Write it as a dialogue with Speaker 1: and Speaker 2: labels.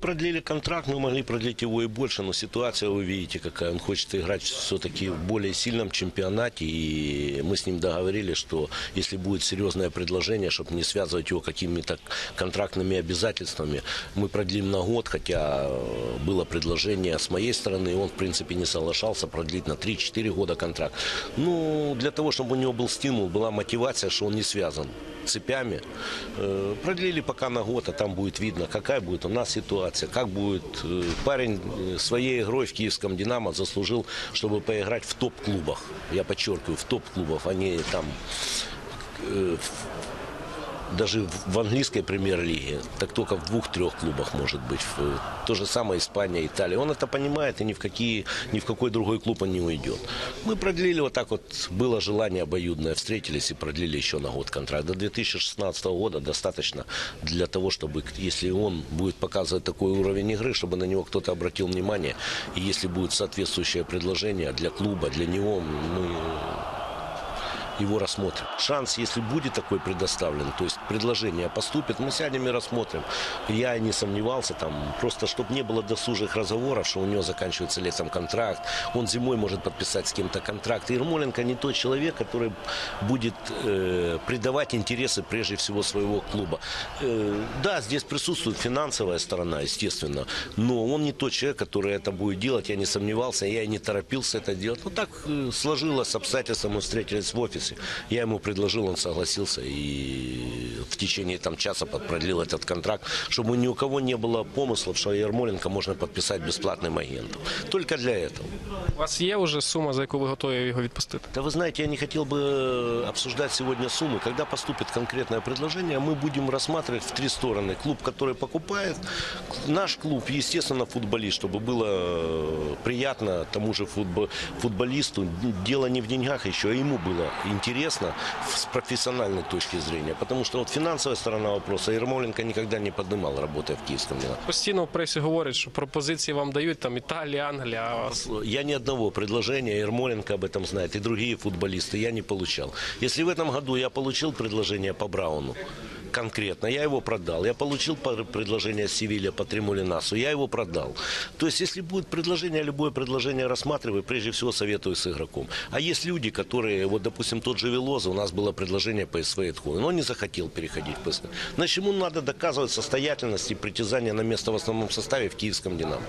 Speaker 1: Продлили контракт, мы могли продлить его и больше, но ситуация, вы видите, какая. Он хочет играть все-таки в более сильном чемпионате, и мы с ним договорились, что если будет серьезное предложение, чтобы не связывать его какими-то контрактными обязательствами, мы продлим на год, хотя было предложение с моей стороны, и он, в принципе, не соглашался продлить на 3-4 года контракт. Ну, для того, чтобы у него был стимул, была мотивация, что он не связан цепями. Э, Продлили пока на год, а там будет видно, какая будет у нас ситуация, как будет. Э, Парень э, своей игрой в киевском «Динамо» заслужил, чтобы поиграть в топ-клубах. Я подчеркиваю, в топ-клубах, а не там даже в- английской премьер-лиге, так только в двух-трех клубах может быть. То же самое Испания, Италия. Он это понимает, и ни в, какие, ни в какой другой клуб он не уйдет. Мы продлили вот так вот, было желание обоюдное, встретились и продлили еще на год контракт. До 2016 года достаточно для того, чтобы, если он будет показывать такой уровень игры, чтобы на него кто-то обратил внимание, и если будет соответствующее предложение для клуба, для него, мы его рассмотрим. Шанс, если будет такой предоставлен, то есть предложение поступит, мы сядем и рассмотрим. Я не сомневался там, просто чтобы не было досужих разговоров, что у него заканчивается летом контракт, он зимой может подписать с кем-то контракт. Ермоленко не тот человек, который будет э, придавать интересы прежде всего своего клуба. Э, да, здесь присутствует финансовая сторона, естественно, но он не тот человек, который это будет делать, я не сомневался, я и не торопился это делать. Ну так э, сложилось обстоятельства, мы встретились в офисе, я ему предложил, он согласился и в течение там часа под- продлил этот контракт, чтобы ни у кого не было помыслов, что Ермоленко можно подписать бесплатным агентом. Только для этого.
Speaker 2: У вас є вже сума, за яку ви готові його відпустити?
Speaker 1: Да вы знаете, я не хотел бы э, обсуждать сегодня суммы. Когда поступит конкретное предложение, мы будем рассматривать в три стороны. Клуб, который покупает, наш клуб, естественно, футболист, чтобы было э, приятно тому же футбо- футболисту. Дело не в деньгах еще, а ему было интересно с профессиональной точки зрения. Потому что вот финансовая сторона вопроса Ермоленко никогда не поднимал, работая в Киевском «Динамо».
Speaker 2: Постійно в пресі говорять, що пропозиції вам дають там Італія, Англія. А вас
Speaker 1: Я ни одного предложения, Ермоленко об этом знает, и другие футболисты, я не получал. Если в этом году я получил предложение по Брауну, конкретно, я его продал. Я получил предложение Севилья по Тремулинасу, я его продал. То есть, если будет предложение, любое предложение рассматриваю, прежде всего советую с игроком. А есть люди, которые, вот, допустим, тот же Велоза, у нас было предложение по СВ но он не захотел переходить в ПСВ. Значит, ему надо доказывать состоятельность и притязание на место в основном составе в киевском «Динамо».